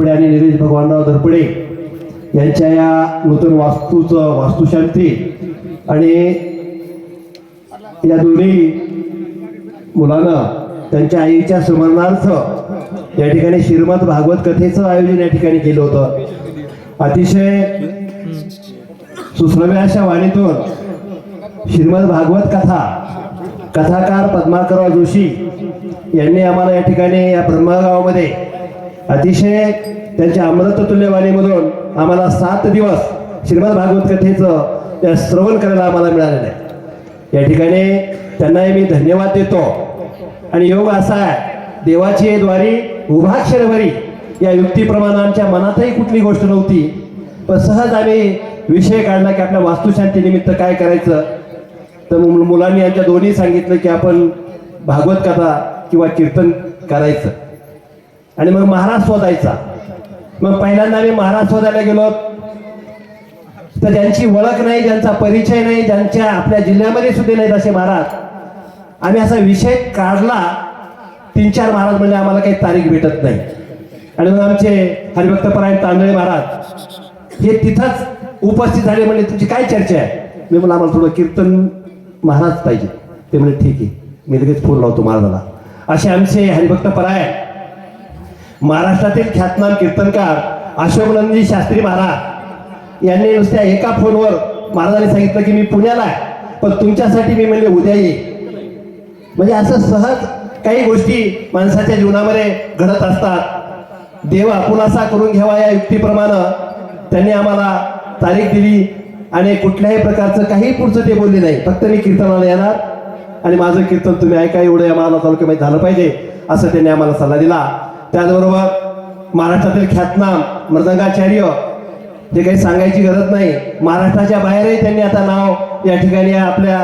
धरपडे आणि निलेश भगवानराव धरपडे यांच्या या नूतन वास्तूचं वास्तुशांती आणि या दोन्ही मुलानं त्यांच्या आईच्या स्मरणार्थ या ठिकाणी श्रीमद भागवत कथेचं आयोजन या ठिकाणी केलं होतं. अतिशय सुश्रव्य अशा वाणीतून श्रीमद भागवत कथा कथाकार पद्माकरराव जोशी यांनी आम्हाला या ठिकाणी या ब्रह्मगावामध्ये अतिशय त्यांच्या अमृततुल्यवाणीमधून आम्हाला सात दिवस श्रीमद भागवत कथेचं त्या श्रवण करायला आम्हाला मिळालेलं आहे. या ठिकाणी त्यांनाही मी धन्यवाद देतो. आणि योग असा आहे देवाची द्वारी उभाक्षरभरी या युक्तीप्रमाणे आमच्या मनातही कुठली गोष्ट नव्हती. पण सहज आम्ही विषय काढला की आपल्या वास्तुशांतीनिमित्त काय करायचं? तर मु- मुलांनी यांच्या दोन्ही सांगितलं की आपण भागवत कथा किंवा कीर्तन करायचं. आणि मग महाराज शोधायचा. मग पहिल्यांदा आम्ही महाराज शोधायला गेलो. तर ज्यांची ओळख नाही ज्यांचा परिचय नाही ज्यांच्या आपल्या जिल्ह्यामध्ये सुद्धा नाहीत असे महाराज आम्ही असा विषय काढला. तीन चार महाराज म्हणजे आम्हाला काही तारीख भेटत नाही. आणि मग आमचे हरिभक्तपरायण तांदळे महाराज हे तिथंच उपस्थित झाले म्हणजे तुमची काय चर्चा आहे? मी म्हणलं आम्हाला थोडं कीर्तन महाराज पाहिजे. ते म्हणजे ठीक आहे मी लगेच फोन लावतो महाराजाला. असे आमचे हरिभक्तपरायण महाराष्ट्रातील ख्यातनाम कीर्तनकार अशोकनंदजी शास्त्री महाराज. यांनी नुसत्या एका फोनवर महाराजांनी सांगितलं की मी पुण्याला आहे पण तुमच्यासाठी मी म्हणजे उद्या येईल म्हणजे असं सहज काही गोष्टी माणसाच्या जीवनामध्ये घडत असतात. देव आपण असा करून घ्यावा या युक्तीप्रमाणे त्यांनी आम्हाला तारीख दिली आणि कुठल्याही प्रकारचं काही पुढचं ते बोलले नाही. फक्त मी कीर्तनाला येणार आणि माझं कीर्तन तुम्ही ऐका एवढं आम्हाला तालुक्यामध्ये झालं पाहिजे असं त्यांनी आम्हाला सल्ला दिला. त्याचबरोबर महाराष्ट्रातील ख्यातनाम मृदंगाचार्य जे काही सांगायची गरज नाही महाराष्ट्राच्या बाहेरही त्यांनी आता नाव या ठिकाणी आपल्या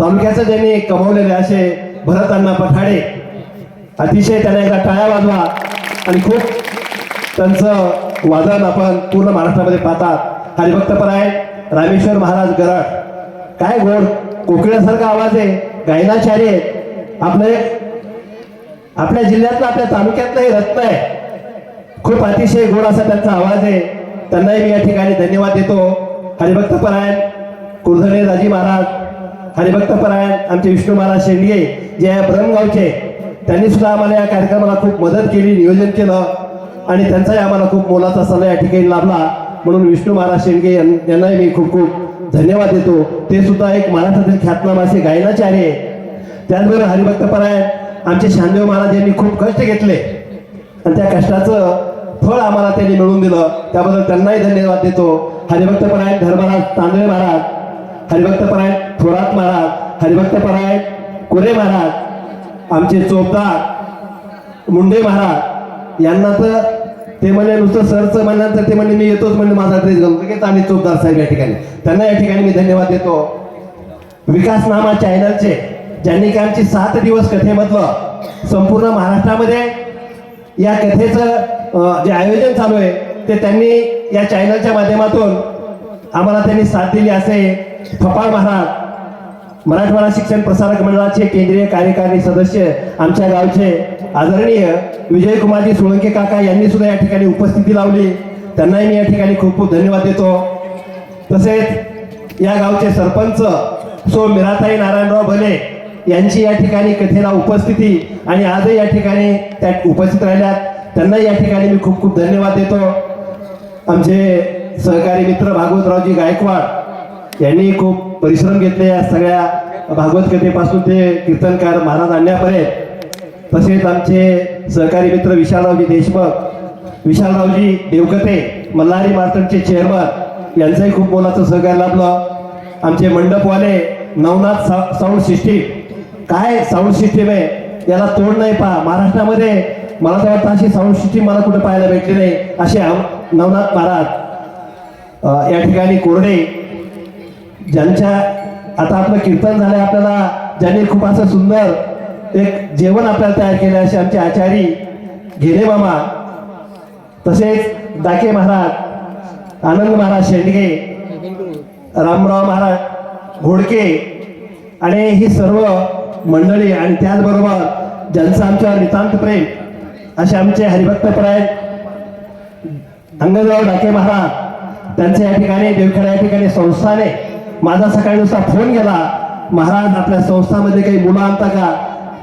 तालुक्याचं ज्यांनी कमवलेले असे भरतांना पठाडे. अतिशय त्यांना एकदा टाळ्या वाजवा आणि खूप त्यांचं वादन आपण पूर्ण महाराष्ट्रामध्ये पाहतात. हरिभक्तपराय रामेश्वर महाराज गरड. काय गोड कोकिळ्यासारखा आवाज आहे. गायनाचार्य आपले आपल्या जिल्ह्यातलं आपल्या तालुक्यातला हे रत्न आहे. खूप अतिशय गोड असा त्यांचा आवाज आहे. त्यांनाही मी या ठिकाणी धन्यवाद देतो. हरिभक्तपरायण कुर्धने राजी महाराज हरिभक्तपरायण आमचे विष्णू महाराज शेंडगे जे आहे ब्रह्मगावचे त्यांनी सुद्धा आम्हाला या कार्यक्रमाला खूप मदत केली नियोजन केलं आणि त्यांचाही आम्हाला खूप मोलाचा सल्ला या ठिकाणी लाभला. म्हणून विष्णू महाराज शेंडगे यांनाही मी खूप खूप धन्यवाद देतो. ते सुद्धा एक महाराष्ट्रातील ख्यातनाम असे गायनाचार्य आहे. त्याचबरोबर हरिभक्तपरायण आमचे शांदेव महाराजांनी खूप कष्ट घेतले. आणि त्या कष्टाचं फळ आम्हाला त्यांनी मिळवून दिलं. त्याबद्दल त्यांनाही धन्यवाद देतो. हरिभक्तपरायण धर्मराज तांदळे महाराज हरिभक्तपरायण थोरात महाराज हरिभक्तपरायण कोरे महाराज आमचे चोपदार मुंडे महाराज यांना तर ते म्हणजे नुसतं सरचं म्हणल्यानंतर ते म्हणजे मी येतोच म्हणजे माझा ड्रेस घालून. लगेच आणि चोपदार साहेब या ठिकाणी. त्यांना या ठिकाणी मी धन्यवाद देतो. विकास नामा चॅनलचे ज्यांनी की आमची सात दिवस कथेमधलं संपूर्ण महाराष्ट्रामध्ये या कथेचं जे आयोजन चालू आहे ते त्यांनी या चॅनलच्या माध्यमातून आम्हाला त्यांनी साथ दिली असे. फपाळ महाराज मराठवाडा शिक्षण प्रसारक मंडळाचे केंद्रीय कार्यकारी सदस्य आमच्या गावचे आदरणीय विजयकुमारजी सोळंके काका यांनी सुद्धा या ठिकाणी उपस्थिती लावली. त्यांनाही मी या ठिकाणी खूप खूप धन्यवाद देतो. तसेच या गावचे सरपंच सो मिराताई नारायणराव भले यांची या ठिकाणी कथेला उपस्थिती आणि आजही या ठिकाणी त्या उपस्थित राहिल्यात. त्यांनाही या ठिकाणी मी खूप खूप धन्यवाद देतो. आमचे सहकारी मित्र भागवतरावजी गायकवाड यांनी खूप परिश्रम घेतले या सगळ्या भागवत कथेपासून ते कीर्तनकार महाराज आणण्यापर्यंत. तसेच आमचे सहकारी मित्र विशालरावजी देशमुख विशालरावजी देवकते मल्हारी मार्तनचे चेअरमन यांचंही खूप मोलाचं सहकार्य लाभलं. आमचे मंडपवाले नवनाथ सा- साऊंड सिस्टीम काय साऊंड सिस्टीम आहे याला तोड नाही पहा. महाराष्ट्रामध्ये मला तर वाटतं अशी साऊंड सिस्टीम मला कुठे पाहायला भेटली नाही. असे नवनाथ महाराज या ठिकाणी कोरडे. ज्यांच्या आता आपलं कीर्तन झालंय आपल्याला ज्यांनी खूप असं सुंदर एक जेवण आपल्याला तयार केलं असे आमचे आचारी घेरे मामा. तसेच दाके महाराज आनंद महाराज शेंडगे रामराव महाराज घोडके आणि ही सर्व मंडळी आणि त्याचबरोबर ज्यांचं आमच्यावर नितांत प्रेम असे आमचे हरिभक्तप्राय अंगजराव डाके महाराज त्यांच्या या ठिकाणी देवखेडा या ठिकाणी संस्थाने माझा सकाळी नुसता फोन गेला महाराज आपल्या संस्थामध्ये काही मुलं आणता का?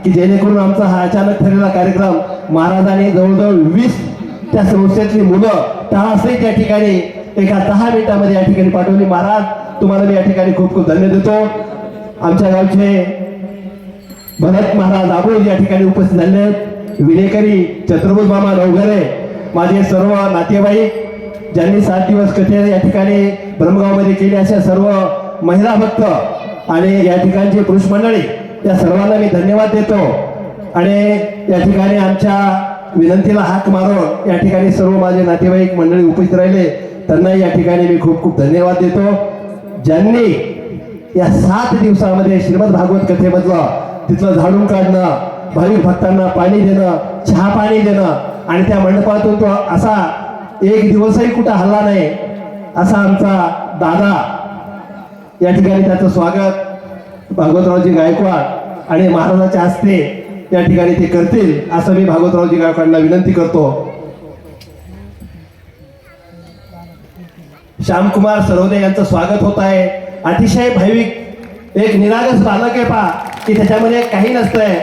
की जेणेकरून आमचा हा अचानक ठरलेला कार्यक्रम महाराजांनी जवळजवळ वीस त्या संस्थेतली मुलं तळासही त्या ठिकाणी एका दहा मिनिटामध्ये या ठिकाणी पाठवली. महाराज तुम्हाला मी या ठिकाणी खूप खूप धन्य देतो. आमच्या गावचे भरत महाराज आबोज या ठिकाणी उपस्थित झाले आहेत. विनेकरी चतुर्भुज मामा नवघरे माझे सर्व नातेवाईक ज्यांनी सात दिवस कथे या ठिकाणी ब्रह्मगावमध्ये केले अशा सर्व महिला भक्त आणि या ठिकाणची पुरुष मंडळी या सर्वांना मी धन्यवाद देतो. आणि या ठिकाणी आमच्या विनंतीला हात मारून या ठिकाणी सर्व माझे नातेवाईक मंडळी उपस्थित राहिले. त्यांनाही या ठिकाणी मी खूप खूप धन्यवाद देतो. ज्यांनी या सात दिवसामध्ये श्रीमद भागवत कथेमधलं तिथलं झाडून काढणं भाविक भक्तांना पाणी देणं चहा पाणी देणं. आणि त्या मंडपातून तो असा एक दिवसही कुठं हल्ला नाही असा आमचा दादा. या ठिकाणी त्याचं स्वागत भागवतरावजी गायकवाड आणि महाराजाच्या हस्ते या ठिकाणी ते करतील असं मी भागवतरावजी गायकवाडला विनंती करतो. श्यामकुमार सरवदे यांचं स्वागत होत आहे. अतिशय भाविक एक निरागस बालक आहे पा की त्याच्यामध्ये काही नसतंय.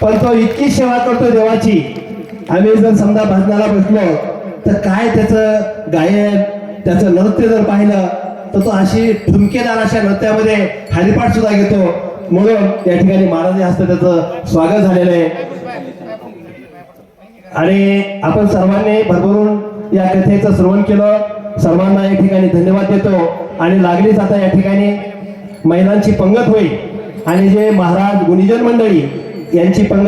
पण तो इतकी सेवा करतो देवाची. आम्ही जर समजा भजनाला बसलो तर काय त्याचं गायन त्याचं नृत्य जर पाहिलं तर तो अशी ठुमकेदार अशा नृत्यामध्ये हरिपाठ सुद्धा घेतो. म्हणून या ठिकाणी महाराज हस्त त्याचं स्वागत झालेलं आहे. आणि आपण सर्वांनी भरभरून या कथेचं श्रवण केलं. सर्वांना या ठिकाणी धन्यवाद देतो. आणि लागलीच आता या ठिकाणी महिलांची पंगत होईल. आणि जे महाराज गुणीजन मंडळी यांची पंग